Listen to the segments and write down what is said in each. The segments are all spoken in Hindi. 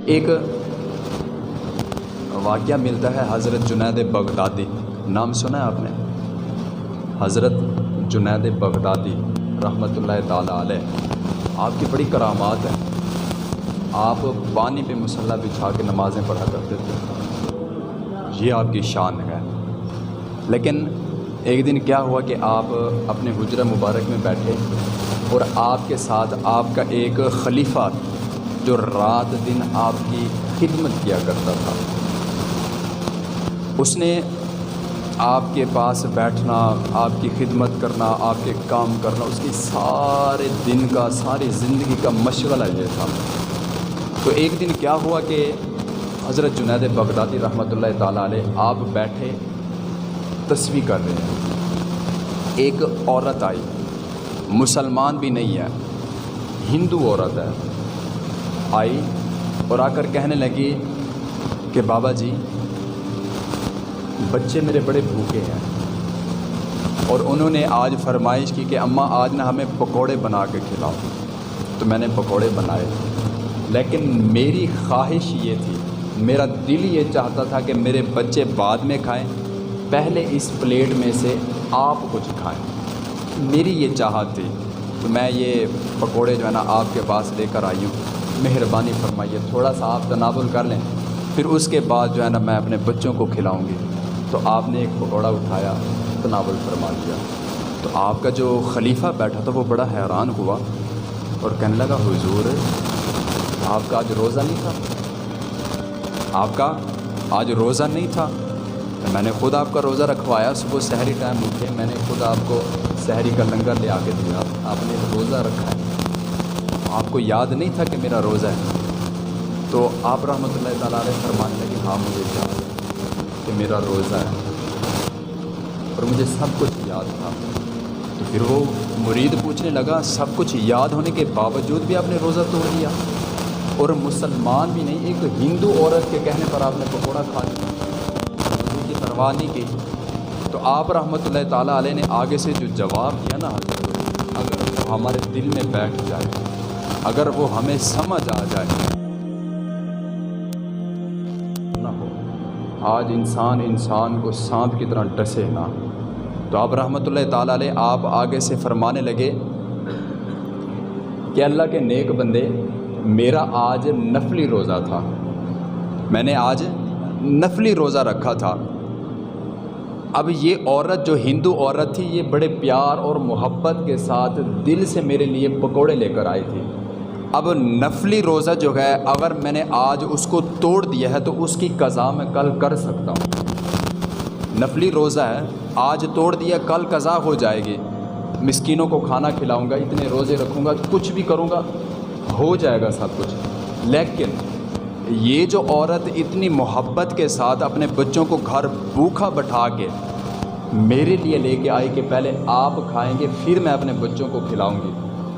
एक वाक़ मिलता है हज़रत जुनैद बगदादी। नाम सुना है आपने? हज़रत जुनैद बगदादी, रहमतुल्लाह ताला आपकी बड़ी करामात है। आप पानी पे मुसल्ला बिछा के नमाज़ें पढ़ा करते थे। ये आपकी शान है। लेकिन एक दिन क्या हुआ कि आप अपने हुजरा मुबारक में बैठे और आपके साथ आपका एक खलीफा जो रात दिन आपकी खिदमत किया करता था। उसने आपके पास बैठना, आपकी खिदमत करना, आपके काम करना, उसकी सारे दिन का, सारी ज़िंदगी का मशगला ये था। तो एक दिन क्या हुआ कि हज़रत जुनैद बगदादी रहमतुल्लाह ताला आप बैठे, तस्वीर कर रहे हैं। एक औरत आई, मुसलमान भी नहीं है, हिंदू औरत है। आई और आकर कहने लगी कि बाबा जी बच्चे मेरे बड़े भूखे हैं और उन्होंने आज फरमाइश की कि अम्मा, आज ना हमें पकोड़े बना के खिलाओ। तो मैंने पकोड़े बनाए। लेकिन मेरी ख्वाहिश ये थी, मेरा दिल ये चाहता था कि मेरे बच्चे बाद में खाएँ, पहले इस प्लेट में से आप कुछ खाएँ। मेरी ये चाहत थी तो मैं ये पकोड़े जो है ना आपके पास लेकर आई हूँ। मेहरबानी फरमाइए, थोड़ा सा आप तनावुल कर लें, फिर उसके बाद जो है ना मैं अपने बच्चों को खिलाऊँगी। तो आपने एक पकौड़ा उठाया, तनावल फरमा दिया। तो आपका जो खलीफा बैठा था, वो बड़ा हैरान हुआ और कहने लगा, हुजूर, आपका आज रोज़ा नहीं था? आपका आज रोज़ा नहीं था? तो मैंने खुद आपका रोज़ा रखवाया, सुबह शहरी टाइम उठे, मैंने खुद आपको शहरी का लंगर ले आके दिया। आपने रोज़ा रखा है। आपको याद नहीं था कि मेरा रोज़ा है? तो आप रहमतुल्लाह ताला फरमान लगे हाँ मुझे याद है कि मेरा रोज़ा है और मुझे सब कुछ याद था। तो फिर वो मुरीद पूछने लगा, सब कुछ याद होने के बावजूद भी आपने रोज़ा तोड़ लिया और मुसलमान भी नहीं, एक हिंदू औरत के कहने पर आपने पकौड़ा खा लिया। की परवाह नहीं की। तो आप रहमतुल्लाह ताला ने आगे से जो जवाब दिया ना, अगर हमारे दिल में बैठ जाए अगर वो हमें समझ आ जाए। ना हो। आज इंसान इंसान को सांप की तरह डसे ना। तो आप रहमतुल्लाह ताला आप आगे से फरमाने लगे कि अल्लाह के नेक बंदे, मेरा आज नफली रोज़ा था। मैंने आज नफली रोज़ा रखा था। अब ये औरत जो हिंदू औरत थी, ये बड़े प्यार और मोहब्बत के साथ दिल से मेरे लिए पकोड़े लेकर आई थी। अब नफली रोज़ा जो है, अगर मैंने आज उसको तोड़ दिया है तो उसकी कज़ा मैं कल कर सकता हूँ। नफली रोज़ा है, आज तोड़ दिया, कल कज़ा हो जाएगी। मिस्किनों को खाना खिलाऊँगा, इतने रोज़े रखूँगा, कुछ भी करूँगा, हो जाएगा सब कुछ। लेकिन ये जो औरत इतनी मोहब्बत के साथ अपने बच्चों को घर भूखा बैठा के मेरे लिए लेके आई कि पहले आप खाएँगे, फिर मैं अपने बच्चों को खिलाऊँगी।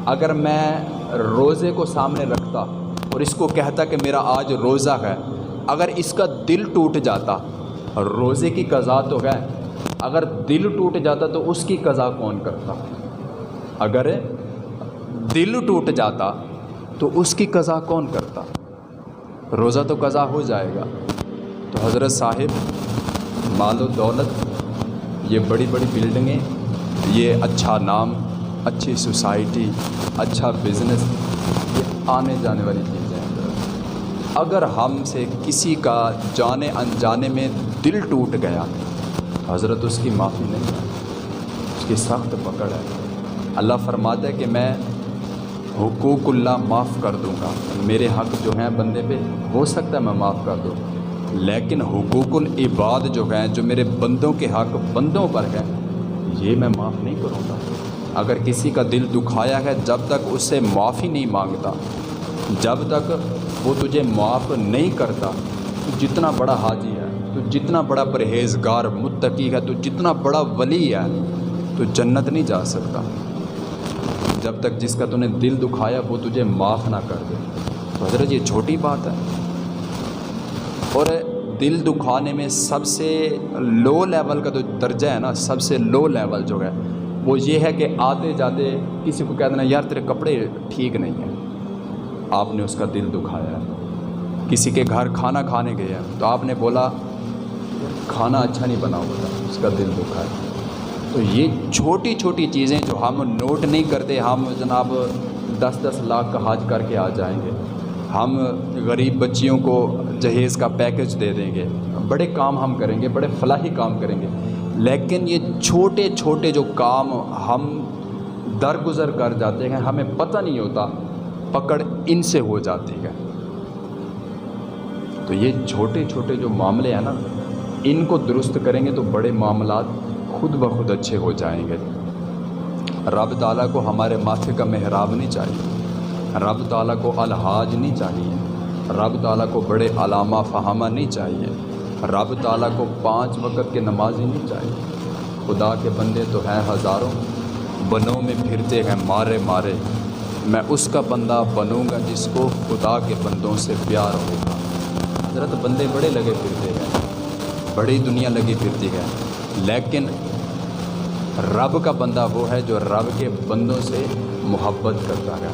अगर मैं रोज़े को सामने रखता और इसको कहता कि मेरा आज रोज़ा है। अगर इसका दिल टूट जाता, रोज़े की कज़ा तो है, अगर दिल टूट जाता तो उसकी कज़ा कौन करता? अगर दिल टूट जाता तो उसकी कज़ा कौन करता? रोज़ा तो कज़ा हो जाएगा। तो हज़रत साहिब, मालो दौलत, ये बड़ी बड़ी बिल्डिंगें, ये अच्छा नाम अच्छी सोसाइटी अच्छा बिज़नेस, ये आने जाने वाली चीज़ें हैं। अगर हमसे किसी का जाने अनजाने में दिल टूट गया, हज़रत उसकी माफ़ी नहीं है, उसकी सख्त पकड़ है। अल्लाह फरमाता है कि मैं हुकूकुल्ला माफ़ कर दूँगा। मेरे हक़ जो हैं बंदे पे, हो सकता है मैं माफ़ कर दूँ। लेकिन हुकूकुल इबाद जो हैं, जो मेरे बंदों के हक़ बंदों पर हैं, ये मैं माफ़ नहीं करूँगा। अगर किसी का दिल दुखाया है, जब तक उससे माफ़ी नहीं माँगता, जब तक वो तुझे माफ़ नहीं करता तो जितना बड़ा हाजी है तो जितना बड़ा परहेज़गार, मुत्तकी है तो जितना बड़ा वली है तो जन्नत नहीं जा सकता। जब तक जिसका तूने दिल दुखाया, वो तुझे माफ़ ना कर दे। तो हज़रत, ये छोटी बात है। और दिल दुखाने में सबसे लो लेवल का जो दर्जा है ना, सबसे लो लेवल जो है वो ये है कि आते जाते किसी को कह देना, यार, तेरे कपड़े ठीक नहीं हैं। आपने उसका दिल दुखाया। है किसी के घर खाना खाने गए हैं तो आपने बोला, खाना अच्छा नहीं बना होता उसका दिल दुखा है तो ये छोटी छोटी चीज़ें जो हम नोट नहीं करते, हम जनाब दस दस लाख का हज करके आ जाएँगे। हम गरीब बच्चियों को जहेज़ का पैकेज दे देंगे। बड़े काम हम करेंगे, बड़े फलाही काम करेंगे। लेकिन ये छोटे छोटे जो काम हम दरगुजर कर जाते हैं, हमें पता नहीं होता, पकड़ इनसे हो जाती है। तो ये छोटे छोटे जो मामले हैं ना, इनको दुरुस्त करेंगे तो बड़े मामला खुद ब खुद अच्छे हो जाएँगे। रब ताला को हमारे माथे का मेहराब नहीं चाहिए, रब ताला को अलहाज नहीं चाहिए, रब ताला को बड़े अलामा फहामा नहीं चाहिए। रब ताला को पाँच वक़्त के ही नहीं चाहिए खुदा के बंदे तो हैं हज़ारों बनों में फिरते हैं मारे मारे। मैं उसका बंदा बनूँगा जिसको खुदा के बंदों से प्यार होगा। हज़रत बंदे बड़े लगे फिरते हैं, बड़ी दुनिया लगी फिरती है। लेकिन रब का बंदा वो है जो रब के बंदों से मोहब्बत करता है।